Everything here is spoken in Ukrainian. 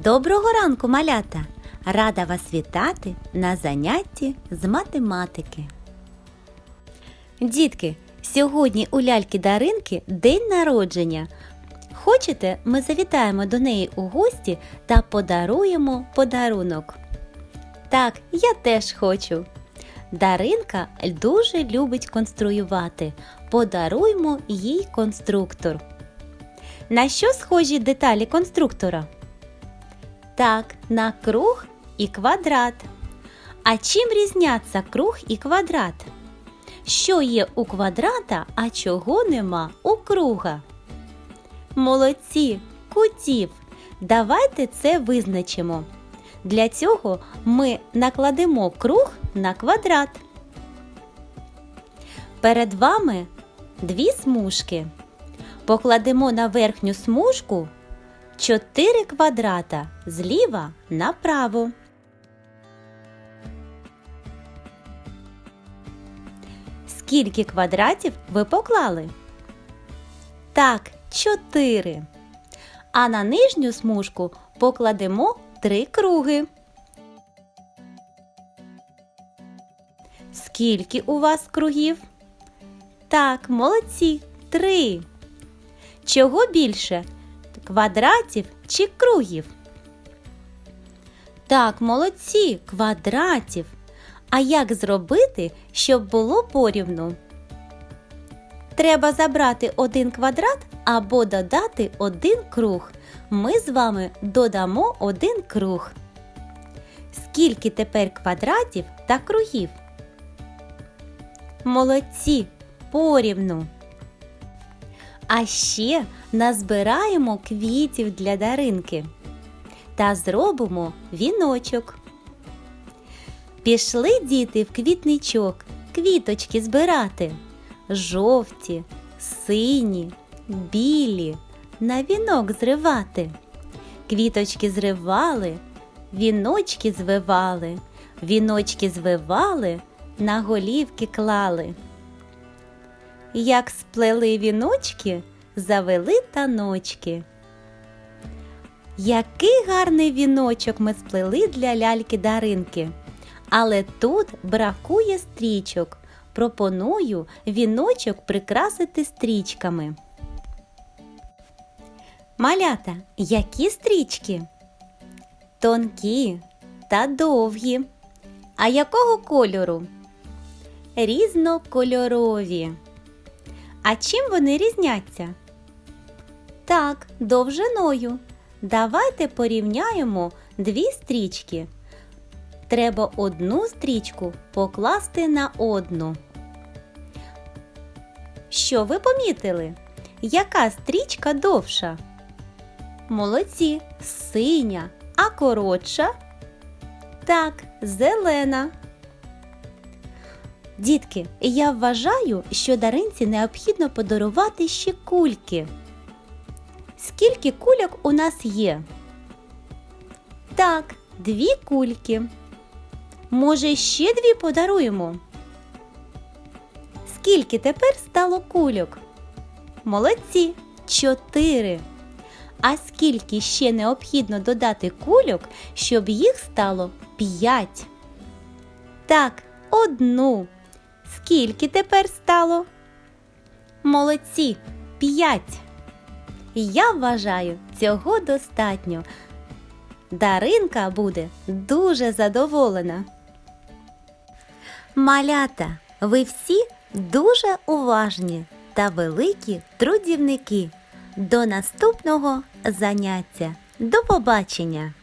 Доброго ранку, малята! Рада вас вітати на занятті з математики. Дітки, сьогодні у ляльки Даринки день народження. Хочете, ми завітаємо до неї у гості та подаруємо подарунок. Так, я теж хочу. Даринка дуже любить конструювати. Подаруймо їй конструктор. На що схожі деталі конструктора? Так, на круг і квадрат. А чим різняться круг і квадрат? Що є у квадрата, а чого нема у круга? Молодці, кутів. Давайте це визначимо. Для цього ми накладемо круг на квадрат. Перед вами дві смужки. Покладемо на верхню смужку 4 квадрата зліва направо. Скільки квадратів ви поклали? Так, 4. А на нижню смужку покладемо 3 круги. Скільки у вас кругів? Так, молодці, 3. Чого більше? Квадратів чи кругів? Так, молодці, квадратів. А як зробити, щоб було порівну? Треба забрати один квадрат або додати один круг. Ми з вами додамо один круг. Скільки тепер квадратів та кругів? Молодці, порівну. А ще назбираємо квітів для даринки та зробимо віночок. Пішли діти в квітничок квіточки збирати. Жовті, сині, білі, на вінок зривати. Квіточки зривали, віночки звивали, віночки звивали, на голівки клали. Як сплели віночки, завели таночки. Який гарний віночок ми сплели для ляльки Даринки. Але тут бракує стрічок. Пропоную віночок прикрасити стрічками. Малята, які стрічки? Тонкі та довгі. А якого кольору? Різнокольорові. А чим вони різняться? Так, довжиною. Давайте порівняємо дві стрічки. Треба одну стрічку покласти на одну. Що ви помітили? Яка стрічка довша? Молодці, синя, а коротша? Так, зелена. Дітки, я вважаю, що даринці необхідно подарувати ще кульки. Скільки кульок у нас є? Так, дві кульки. Може, ще дві подаруємо? Скільки тепер стало кульок? Молодці, чотири. А скільки ще необхідно додати кульок, щоб їх стало п'ять? Так, одну. Скільки тепер стало? Молодці, п'ять. Я вважаю, цього достатньо. Даринка буде дуже задоволена. Малята, ви всі дуже уважні та великі трудівники. До наступного заняття. До побачення!